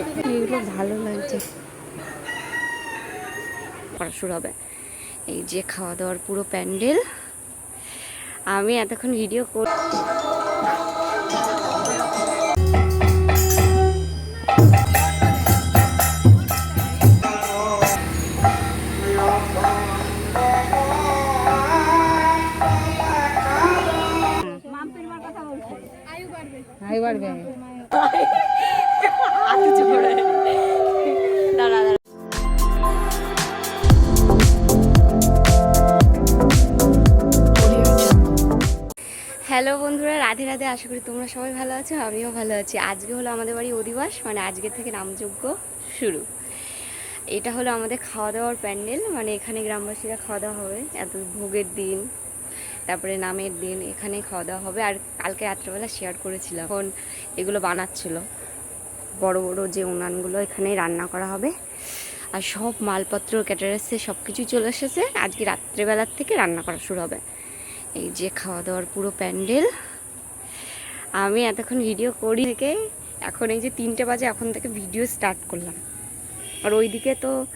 এগুলো ভালো লাগছে। করা শুরু হবে। এই যে খাওয়া দাওয়ার পুরো প্যান্ডেল। আমি এতক্ষণ ভিডিও কর আয়ু বাড়বে। দাঁড়া দাঁড়া। হ্যালো বন্ধুরা, রাধে রাধে, আশা করি তোমরা সবাই ভালো আছো, আমিও ভালো আছি। আজকে হলো আমাদের বাড়ি অধিবাস মানে আজকে থেকে নামযজ্ঞ শুরু। এটা হলো আমাদের খাওয়া দাওয়ার প্যান্ডেল মানে এখানে গ্রামবাসীরা খাওয়া দাওয়া হবে। এত ভোগের দিন, তারপরে নামের দিন এখানে খাওয়া দাওয়া হবে। আর কালকে রাত্রেবেলা শেয়ার করেছিলাম, এখন এগুলো বানাচ্ছিল। বড় বড় যে উনানগুলো এখানেই রান্না করা হবে। আর সব মালপত্র, ক্যাটারাসে সব কিছুই চলে এসেছে। আজকে রাত্রেবেলার থেকে রান্না করা শুরু হবে। এই যে খাওয়া দাওয়ার পুরো প্যান্ডেল। আমি এতক্ষণ ভিডিও করি থেকে এখন এই যে তিনটে বাজে, এখন থেকে ভিডিও স্টার্ট করলাম। আর ওইদিকে তো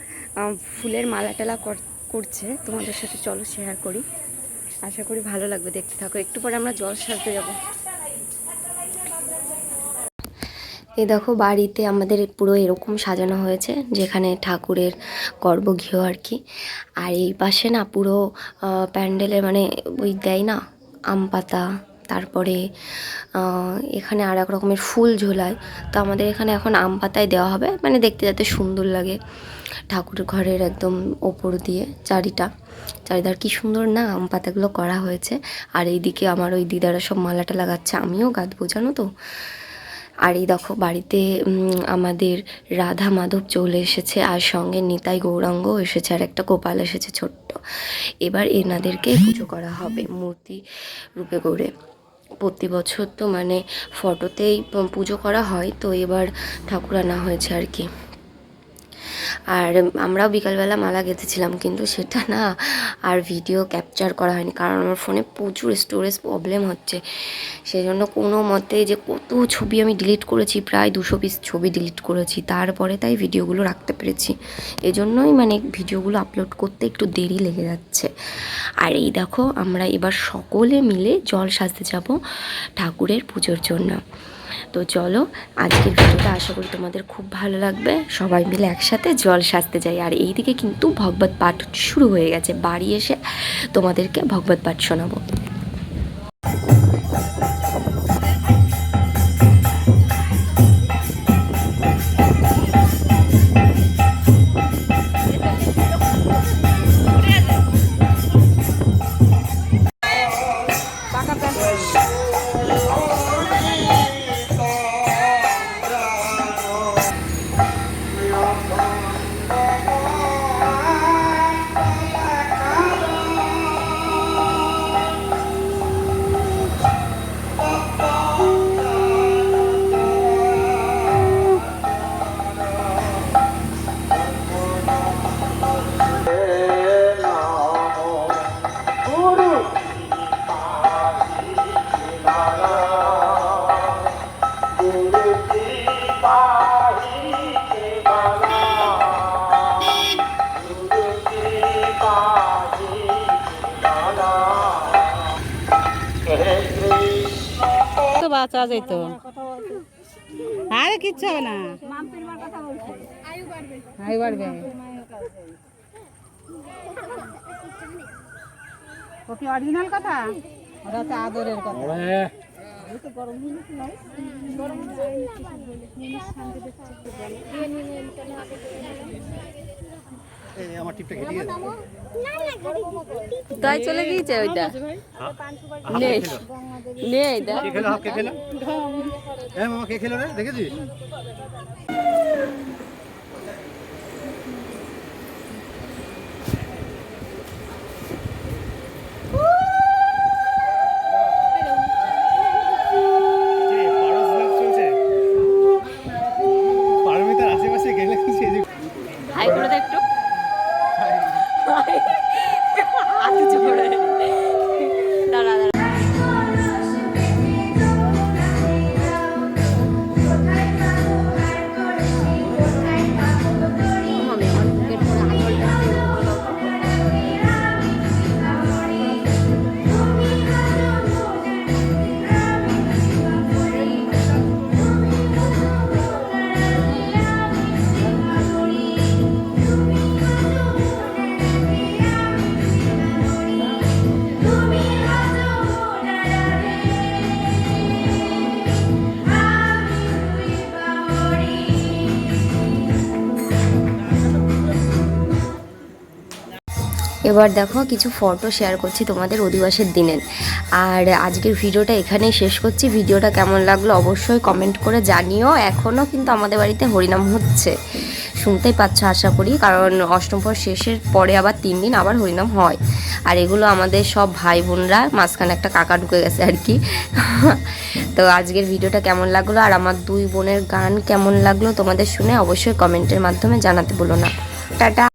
ফুলের মালা টালা কর- করছে। তোমাদের সাথে চলো শেয়ার করি। আশা করি ভালো লাগবে। দেখতে থাকো। একটু পরে আমরা জল সারতে যাব। এই দেখো বাড়িতে আমাদের পুরো এরকম সাজানো হয়েছে যেখানে ঠাকুরের গর্ভগৃহ আর কি। আর এই পাশে না পুরো আহ, প্যান্ডেলে মানে ওই দেয় না আম পাতা তারপরে এখানে আর এক রকমের ফুল ঝোলায়। তো আমাদের এখানে এখন আম পাতায় দেওয়া হবে মানে দেখতে যাতে সুন্দর লাগে ঠাকুর ঘরের একদম ওপর দিয়ে চারিটা। চারিদার কি সুন্দর না আম পাতাগুলো করা হয়েছে। আর এইদিকে আমার ওই দিদারা সব মালাটা লাগাচ্ছে আমিও গাঁথবো জানো তো? আর এই দেখো, বাড়িতে আমাদের রাধা মাধব চলে এসেছে, আর সঙ্গে নিতাই গৌরাঙ্গ এসেছে, আর একটা গোপাল এসেছে ছোট্ট। এবার এনাদেরকে পুজো করা হবে মূর্তি রূপে করে প্রতি বছর তো মানে ফটোতেই পুজো করা হয়, তো এবার ঠাকুর আনা হয়েছে আর কি। আর আমরাও বিকালবেলা মালা গেঁথেছিলাম, কিন্তু সেটা না আর ভিডিও ক্যাপচার করা হয়নি, কারণ আমার ফোনে প্রচুর স্টোরেজ প্রবলেম হচ্ছে। সেই জন্য কোনো মতে যে কত ছবি আমি ডিলিট করেছি, প্রায় দুশো পিস ছবি ডিলিট করেছি, তারপরে তাই ভিডিওগুলো রাখতে পেরেছি। এজন্যই মানে ভিডিওগুলো আপলোড করতে একটু দেরি লেগে যাচ্ছে। আর এই দেখো, আমরা এবার সকলে মিলে জল সাজতে যাব ঠাকুরের পুজোর জন্য। তো চলো, আজকের ভিডিওটা আশা করি তোমাদের খুব ভালো লাগবে। সবাই মিলে একসাথে জল সাজতে যাই। আর এইদিকে কিন্তু ভগবত পাঠ শুরু হয়ে গেছে। বাড়ি এসে তোমাদেরকে ভগবত পাঠ শোনাবো। যেত আরে কিচ্ছু হবে না। আয়ু বাড়বে। ও কি অরিজিনাল কথা? ওটা হচ্ছে আদরের কথা। তাই চলে গিয়েছে ওইটা? নেই। নেই দেখ। কে খেলো? কে খেলো? হ্যাঁ মামা কে খেলো রে? দেখেছিস? এবার দেখো কিছু ফটো শেয়ার করছি তোমাদের অধিবাসের দিনের। আর আজকের ভিডিওটা এখানেই শেষ করছি। ভিডিওটা কেমন লাগল অবশ্যই কমেন্ট করে জানিও। এখনও কিন্তু আমাদের বাড়িতে হরিনাম হচ্ছে। শুনতেই পাচ্ছ, আশা করি। কারণ অষ্টম পর শেষের পরে আবার তিন দিন আবার হরিনাম হয়। আর এগুলো আমাদের সব ভাই বোনরা মাঝখানে একটা কাকা ঢুকে গেছে আর কি। তো আজকের ভিডিওটা কেমন লাগল? আর আমার দুই বোনের গান কেমন লাগল তোমাদের শুনে অবশ্যই কমেন্টের মাধ্যমে জানাতে বলো না। টাটা।